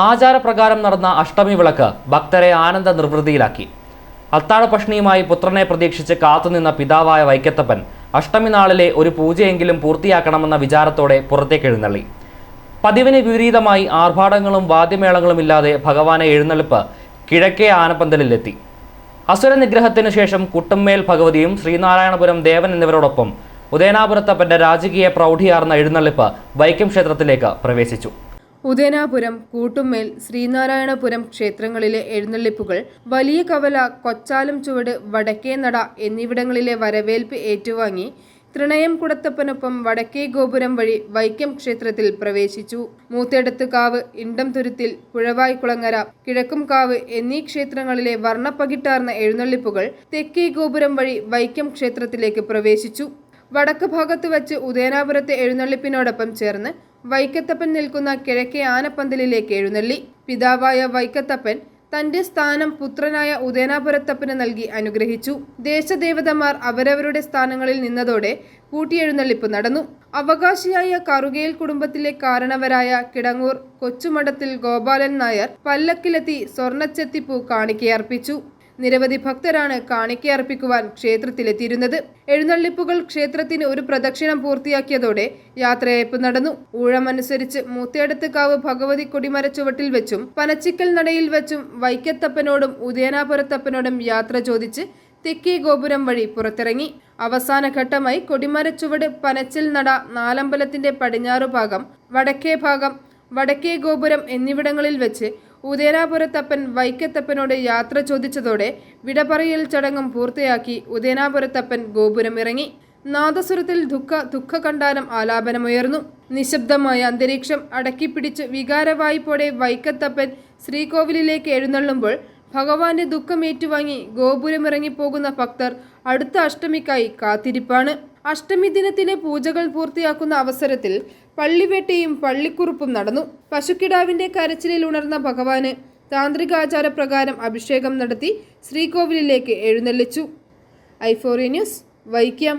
ആചാരപ്രകാരം നടന്ന അഷ്ടമി വിളക്ക് ഭക്തരെ ആനന്ദ നിർവൃതിയിലാക്കി അത്താഴ പഷ്ണിയുമായി പുത്രനെ പ്രതീക്ഷിച്ച് കാത്തുനിന്ന പിതാവായ വൈക്കത്തപ്പൻ അഷ്ടമി നാളിലെ ഒരു പൂജയെങ്കിലും പൂർത്തിയാക്കണമെന്ന വിചാരത്തോടെ പുറത്തേക്ക് എഴുന്നള്ളി. പതിവിന് വിപരീതമായി ആർഭാടങ്ങളും വാദ്യമേളങ്ങളും ഇല്ലാതെ ഭഗവാനെ എഴുന്നള്ളിപ്പ് കിഴക്കേ ആനപ്പന്തലിലെത്തി. അസുര നിഗ്രഹത്തിനു ശേഷം കുട്ടമ്മേൽ ഭഗവതിയും ശ്രീനാരായണപുരം ദേവൻ എന്നിവരോടൊപ്പം ഉദയനാപുരത്തപ്പന്റെ രാജകീയ പ്രൗഢിയാർന്ന എഴുന്നള്ളിപ്പ് വൈക്കം ക്ഷേത്രത്തിലേക്ക് പ്രവേശിച്ചു. ഉദയനാപുരം കൂട്ടുമേൽ ശ്രീനാരായണപുരം ക്ഷേത്രങ്ങളിലെ എഴുന്നള്ളിപ്പുകൾ വലിയ കവല കൊച്ചാലം ചുവട് വടക്കേനട എന്നിവിടങ്ങളിലെ വരവേൽപ്പ് ഏറ്റുവാങ്ങി തൃണയം കുടത്തപ്പനൊപ്പം വടക്കേ ഗോപുരം വഴി വൈക്കം ക്ഷേത്രത്തിൽ പ്രവേശിച്ചു. മൂത്തേടത്ത് കാവ് ഇണ്ടം തുരുത്തിൽ പുഴവായ്ക്കുളങ്ങര കിഴക്കും കാവ് എന്നീ ക്ഷേത്രങ്ങളിലെ വർണപ്പകിട്ടാർന്ന എഴുന്നള്ളിപ്പുകൾ തെക്കേ ഗോപുരം വഴി വൈക്കം ക്ഷേത്രത്തിലേക്ക് പ്രവേശിച്ചു. വടക്ക് ഭാഗത്ത് വച്ച് ഉദയനാപുരത്തെ എഴുന്നള്ളിപ്പിനോടൊപ്പം ചേർന്ന് വൈക്കത്തപ്പൻ നിൽക്കുന്ന കിഴക്കേ ആനപ്പന്തലിലേക്ക് എഴുന്നള്ളി. പിതാവായ വൈക്കത്തപ്പൻ തന്റെ സ്ഥാനം പുത്രനായ ഉദയനാപുരത്തപ്പന് നൽകി അനുഗ്രഹിച്ചു. ദേശദേവതമാർ അവരവരുടെ സ്ഥാനങ്ങളിൽ നിന്നതോടെ കൂട്ടിയെഴുന്നള്ളിപ്പ് നടന്നു. അവകാശിയായ കറുകയിൽ കുടുംബത്തിലെ കാരണവരായ കിടങ്ങൂർ കൊച്ചുമഠത്തിൽ ഗോപാലൻ നായർ പല്ലക്കിലെത്തി സ്വർണച്ചെത്തിപ്പൂ കാണിക്കയർപ്പിച്ചു. നിരവധി ഭക്തരാണ് കാണിക്കയർപ്പിക്കുവാൻ ക്ഷേത്രത്തിലെത്തിയിരുന്നത്. എഴുന്നള്ളിപ്പുകൾ ക്ഷേത്രത്തിന് ഒരു പ്രദക്ഷിണം പൂർത്തിയാക്കിയതോടെ യാത്രയയപ്പ് നടന്നു. ഊഴമനുസരിച്ച് മൂത്തേടത്തുകാവ് ഭഗവതി കൊടിമരച്ചുവട്ടിൽ വെച്ചും പനച്ചിക്കൽ നടയിൽ വെച്ചും വൈക്കത്തപ്പനോടും ഉദയനാപുരത്തപ്പനോടും യാത്ര ചോദിച്ച് തെക്കേ ഗോപുരം വഴി പുറത്തിറങ്ങി. അവസാന ഘട്ടമായി കൊടിമരച്ചുവട് പനച്ചിൽ നട നാലമ്പലത്തിന്റെ പടിഞ്ഞാറു ഭാഗം വടക്കേ ഭാഗം വടക്കേ ഗോപുരം എന്നിവിടങ്ങളിൽ വെച്ച് ഉദയനാപുരത്തപ്പൻ വൈക്കത്തപ്പനോട് യാത്ര ചോദിച്ചതോടെ വിടപറയൽ ചടങ്ങും പൂർത്തിയാക്കി ഉദയനാപുരത്തപ്പൻ ഗോപുരം ഇറങ്ങി നാദസ്വരത്തിൽ ദുഃഖ ദുഃഖകണ്ഠാനം ആലാപനമുയർന്നു. നിശബ്ദമായ അന്തരീക്ഷം അടക്കിപ്പിടിച്ച് വികാരവായ്പോടെ വൈക്കത്തപ്പൻ ശ്രീകോവിലിലേക്ക് എഴുന്നള്ളുമ്പോൾ ഭഗവാന്റെ ദുഃഖം ഏറ്റുവാങ്ങി ഗോപുരമിറങ്ങിപ്പോകുന്ന ഭക്തർ അടുത്ത അഷ്ടമിക്കായി കാത്തിരിപ്പാണ്. അഷ്ടമി ദിനത്തിലെ പൂജകൾ പൂർത്തിയാക്കുന്ന അവസരത്തിൽ പള്ളിവേട്ടയും പള്ളിക്കുറുപ്പും നടന്നു. പശുക്കിടാവിന്റെ കരച്ചിലിൽ ഉണർന്ന ഭഗവാന് താന്ത്രികാചാരപ്രകാരം അഭിഷേകം നടത്തി ശ്രീകോവിലിലേക്ക് എഴുന്നള്ളിച്ചു. ഐഫോറിയ ന്യൂസ് വൈക്കം.